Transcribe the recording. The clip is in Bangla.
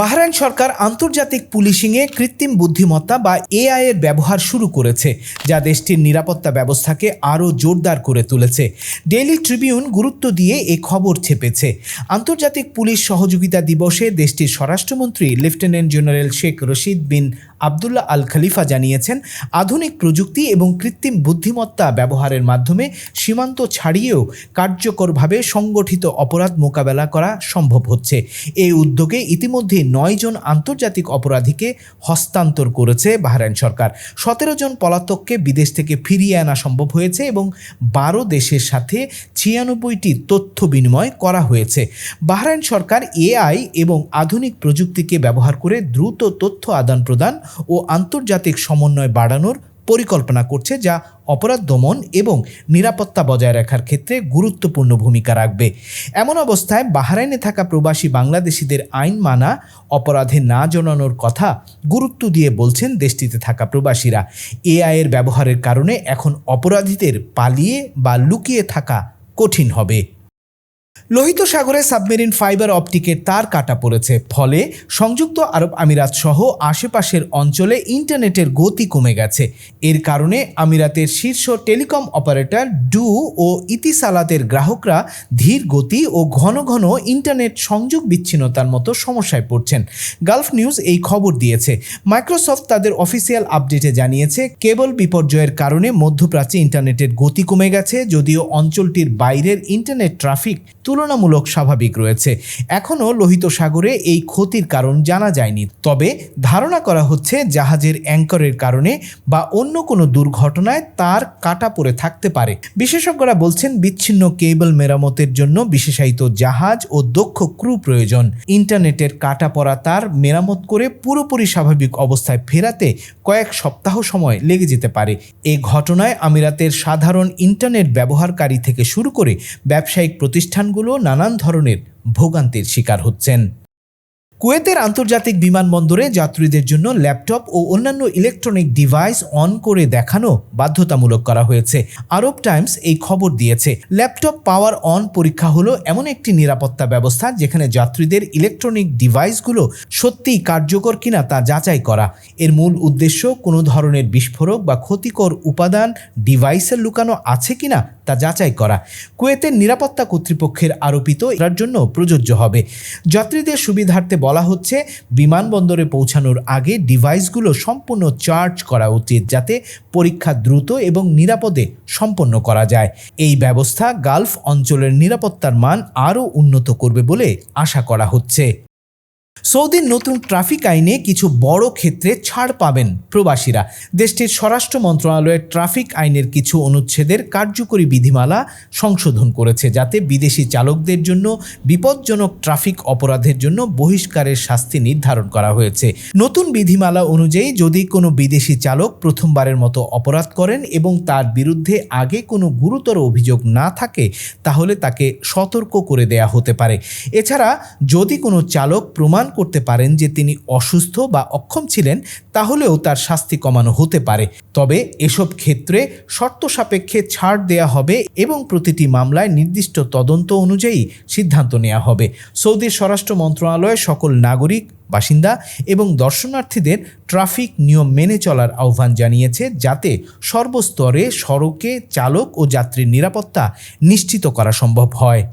বাহরাইন সরকার আন্তর্জাতিক পুলিশিংয়ে কৃত্রিম বুদ্ধিমত্তা বা এআই এর ব্যবহার শুরু করেছে, যা দেশটির নিরাপত্তা ব্যবস্থাকে আরও জোরদার করে তুলেছে। ডেইলি ট্রিবিউন গুরুত্ব দিয়ে এ খবর ছেপেছে। আন্তর্জাতিক পুলিশ সহযোগিতা দিবসে দেশটির স্বরাষ্ট্রমন্ত্রী lieutenant general Sheikh Rashid bin Abdullah Al Khalifa জানিয়েছেন, আধুনিক প্রযুক্তি এবং কৃত্রিম বুদ্ধিমত্তা ব্যবহারের মাধ্যমে সীমান্ত ছাড়িয়েও কার্যকরভাবে সংগঠিত অপরাধ মোকাবেলা করা সম্ভব হচ্ছে। এই উদ্যোগে ইতিমধ্যে নয় জন আন্তর্জাতিক অপরাধীকে হস্তান্তর করেছে বাহরাইন সরকার। সতেরো জন পলাতককে বিদেশ থেকে ফিরিয়ে আনা সম্ভব হয়েছে এবং বারো দেশের সাথে ছিয়ানব্বইটি তথ্য বিনিময় করা হয়েছে। বাহরাইন সরকার এআই এবং আধুনিক প্রযুক্তিকে ব্যবহার করে দ্রুত তথ্য আদান প্রদান ও আন্তর্জাতিক সমন্বয় বাড়ানোর পরিকল্পনা করছে যা অপরাধ দমন এবং নিরাপত্তা বজায় রাখার ক্ষেত্রে গুরুত্বপূর্ণ ভূমিকা রাখবে। এমন অবস্থায় বাহরাইনে থাকা প্রবাসী বাংলাদেশিদের আইন মানা, অপরাধে না জানানোর কথা গুরুত্ব দিয়ে বলছেন দেশটিতে থাকা প্রবাসীরা। এআই এর ব্যবহারের কারণে এখন অপরাধীদের পালিয়ে বা লুকিয়ে থাকা কঠিন হবে। লোহিত সাগরে সাবমেরিন ফাইবার অপটিকের তার কাটা পড়েছে। ফলে সংযুক্ত আরব আমিরাত সহ আশেপাশের অঞ্চলে ইন্টারনেটের গতি কমে গেছে। এর কারণে আমিরাতের শীর্ষ টেলিকম অপারেটর ডু ও ইতিসালাতের গ্রাহকরা ধীর গতি ও ঘন ঘন ইন্টারনেট সংযোগ বিচ্ছিন্নতার মতো সমস্যায় পড়ছেন। গালফ নিউজ এই খবর দিয়েছে। মাইক্রোসফট তাদের অফিসিয়াল আপডেটে জানিয়েছে, কেবল বিপর্যয়ের কারণে মধ্যপ্রাচ্যে ইন্টারনেটের গতি কমে গেছে, যদিও অঞ্চলটির বাইরের ইন্টারনেট ট্রাফিক তুলনামূলক স্বাভাবিক রয়েছে। এখনও লোহিত সাগরে এই ক্ষতির কারণ জানা যায়নি। তবে ধারণা করা হচ্ছে জাহাজের অ্যাঙ্করের কারণে বা অন্য কোনো দুর্ঘটনায় তার কাটা পড়ে থাকতে পারে। বিশেষজ্ঞরা বলছেন বিচ্ছিন্ন কেবল মেরামতের জন্য বিশেষায়িত জাহাজ ও দক্ষ ক্রু প্রয়োজন। ইন্টারনেটের কাটা পড়া তার মেরামত করে পুরোপুরি স্বাভাবিক অবস্থায় ফেরাতে কয়েক সপ্তাহ সময় লেগে যেতে পারে। এ ঘটনায় আমিরাতের সাধারণ ইন্টারনেট ব্যবহারকারী থেকে শুরু করে ব্যবসায়িক প্রতিষ্ঠানগুলো নানান ধরনের ভোগান্তির শিকার হচ্ছেন। কুয়েতের আন্তর্জাতিক বিমানবন্দরে যাত্রীদের জন্য ল্যাপটপ ও অন্যান্য ইলেকট্রনিক ডিভাইস অন করে দেখানো বাধ্যতামূলক করা হয়েছে। আরব টাইমস এই খবর দিয়েছে। ল্যাপটপ পাওয়ার অন পরীক্ষা হলো এমন একটি নিরাপত্তা ব্যবস্থা যেখানে যাত্রীদের ইলেকট্রনিক ডিভাইসগুলো সত্যিই কার্যকর কিনা তা যাচাই করা। এর মূল উদ্দেশ্য কোনো ধরনের বিস্ফোরক বা ক্ষতিকর উপাদান ডিভাইসের লুকানো আছে কিনা তা যাচাই করা। কুয়েতের নিরাপত্তা কর্তৃপক্ষের আরোপিত এটার জন্য প্রযোজ্য হবে। যাত্রীদের সুবিধার্থে বলা হচ্ছে, বিমানবন্দরে পৌঁছানোর আগে ডিভাইসগুলো সম্পূর্ণ চার্জ করা উচিত যাতে পরীক্ষা দ্রুত এবং নিরাপদে সম্পন্ন করা যায়। এই ব্যবস্থা গালফ অঞ্চলের নিরাপত্তার মান আরও উন্নত করবে বলে আশা করা হচ্ছে। সৌদির নতুন ট্রাফিক আইনে কিছু বড় ক্ষেত্রে ছাড় পাবেন প্রবাসীরা। দেশটির স্বরাষ্ট্র মন্ত্রণালয়ের ট্রাফিক আইনের কিছু অনুচ্ছেদের কার্যকরী বিধিমালা সংশোধন করেছে, যাতে বিদেশি চালকদের জন্য বিপজ্জনক ট্রাফিক অপরাধের জন্য বহিষ্কারের শাস্তি নির্ধারণ করা হয়েছে। নতুন বিধিমালা অনুযায়ী যদি কোনো বিদেশি চালক প্রথমবারের মতো অপরাধ করেন এবং তার বিরুদ্ধে আগে কোনো গুরুতর অভিযোগ না থাকে, তাহলে তাকে সতর্ক করে দেয়া হতে পারে। এছাড়া যদি কোনো চালক প্রমাণ করতে পারেন যে তিনি অসুস্থ বা অক্ষম ছিলেন, তাহলেও তার শাস্তি কমানো হতে পারে। তবে এসব ক্ষেত্রে শর্ত সাপেক্ষে ছাড় দেয়া হবে এবং প্রতিটি মামলায় নির্দিষ্ট তদন্ত অনুযায়ী সিদ্ধান্ত নেওয়া হবে। সৌদির স্বরাষ্ট্র মন্ত্রণালয় সকল নাগরিক, বাসিন্দা এবং দর্শনার্থীদের ট্রাফিক নিয়ম মেনে চলার আহ্বান জানিয়েছে, যাতে সর্বস্তরে সড়কে চালক ও যাত্রীর নিরাপত্তা নিশ্চিত করা সম্ভব হয়।